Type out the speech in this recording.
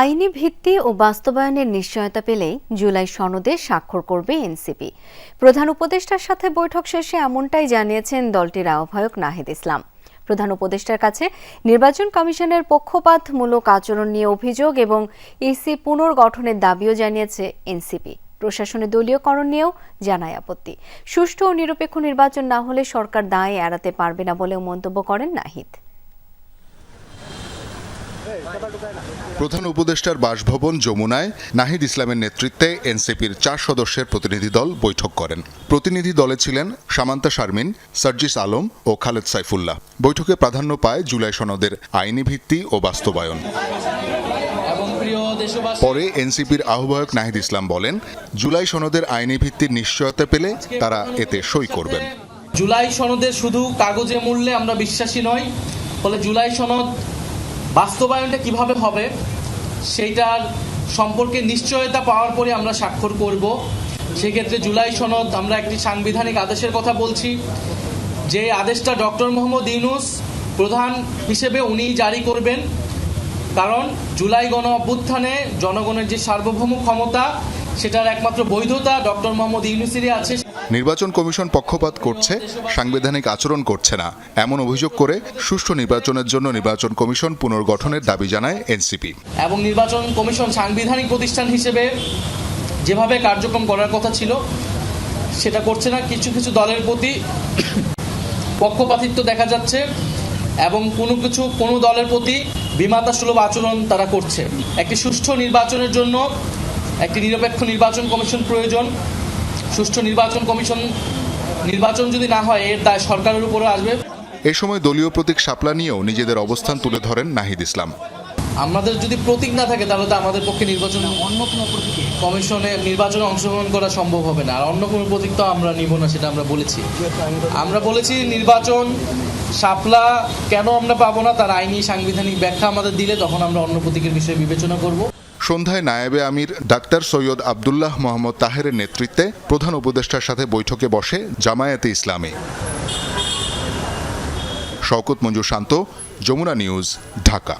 আইনি ভিত্তি ও বাস্তবায়নের নিশ্চয়তা পেলেই জুলাই সনদে স্বাক্ষর করবে এনসিপি। প্রধান উপদেষ্টার সাথে বৈঠক শেষে এমনটাই জানিয়েছেন দলটির আহ্বায়ক নাহিদ ইসলাম। প্রধান উপদেষ্টার কাছে নির্বাচন কমিশনের পক্ষপাতমূলক আচরণ নিয়ে অভিযোগ এবং ইসি পুনর্গঠনের দাবিও জানিয়েছে এনসিপি। প্রশাসনের দলীয়করণ নিয়েও জানায় আপত্তি। সুষ্ঠু ও নিরপেক্ষ নির্বাচন না হলে সরকার দায় এড়াতে পারবে না বলেও মন্তব্য করেন নাহিদ। প্রধান উপদেষ্টার বাসভবন যমুনায় নাহিদ ইসলামের নেতৃত্বে এনসিপির চার সদস্যের প্রতিনিধি দল বৈঠক করেন। প্রতিনিধি দলে ছিলেন সামান্তা শারমিন, সার্জিস আলম ও খালেদ সাইফুল্লাহ। বৈঠকে প্রাধান্য পায় জুলাই সনদের আইনি ভিত্তি ও বাস্তবায়ন। পরে এনসিপির আহ্বায়ক নাহিদ ইসলাম বলেন, জুলাই সনদের আইনি ভিত্তির নিশ্চয়তা পেলে তারা এতে সই করবেন। জুলাই সনদের শুধু কাগজে মূল্যে আমরা বিশ্বাসী নই, ফলে জুলাই সনদ বাস্তবায়নটা কীভাবে হবে, সেইটার সম্পর্কে নিশ্চয়তা পাওয়ার পরে আমরা স্বাক্ষর করব। সেক্ষেত্রে জুলাই সনদ, আমরা একটি সাংবিধানিক আদেশের কথা বলছি। যে আদেশটা ডক্টর মোহাম্মদ ইউনুস প্রধান হিসেবে উনি জারি করবেন। কারণ জুলাই গণ অভ্যুত্থানে জনগণের যে সার্বভৌম ক্ষমতা সেটার একমাত্র বৈধতা ডক্টর মোহাম্মদ ইউনুসেরই আছে। নির্বাচন কমিশন পক্ষপাত করছে সাংবিধানিক আচরণ করছে না। এমন অভিযোগ করে সুষ্ঠু নির্বাচনের জন্য নির্বাচন কমিশন পুনর্গঠনের দাবি জানায় এনসিপি। এবং নির্বাচন কমিশন সাংবিধানিক প্রতিষ্ঠান হিসেবে যেভাবে কার্যক্রম করার কথা ছিল সেটা করছে না। কিছু কিছু দলের প্রতি পক্ষপাতিত্ব দেখা যাচ্ছে এবং কোনো কিছু কোনো দলের প্রতি বিমাতা সুলভ আচরণ তারা করছে। একটি সুষ্ঠু নির্বাচনের জন্য একটি নিরপেক্ষ নির্বাচন কমিশন প্রয়োজন। সুষ্ঠু নির্বাচন কমিশন, নির্বাচন যদি না হয়, এর দায় সরকারের উপরে আসবে। এ সময় দলীয় প্রতীক শাপলা নিয়েও নিজেদের অবস্থান তুলে ধরেন নাহিদ ইসলাম। আমাদের যদি প্রতীক না থাকে তাহলে তো আমাদের পক্ষে নির্বাচন অন্য কোনো প্রতীকে। কমিশনে নির্বাচনে অংশগ্রহণ করা সম্ভব হবে না। আর অন্য কোনো প্রতীক তো আমরা নিব না সেটা আমরা বলেছি। আমরা বলেছি নির্বাচন শাপলা কেন আমরা পাবো না তার আইনি সাংবিধানিক ব্যাখ্যা আমাদের দিলে তখন আমরা অন্য প্রতীকের বিষয়ে বিবেচনা করব। সন্ধ্যায় নায়েবে আমির ডাক্তার সৈয়দ আবদুল্লাহ মোহাম্মদ তাহেরের নেতৃত্বে প্রধান উপদেষ্টার সাথে বৈঠকে বসে জামায়াতে ইসলামী। শওকত মঞ্জু শান্ত যমুনা নিউজ ঢাকা।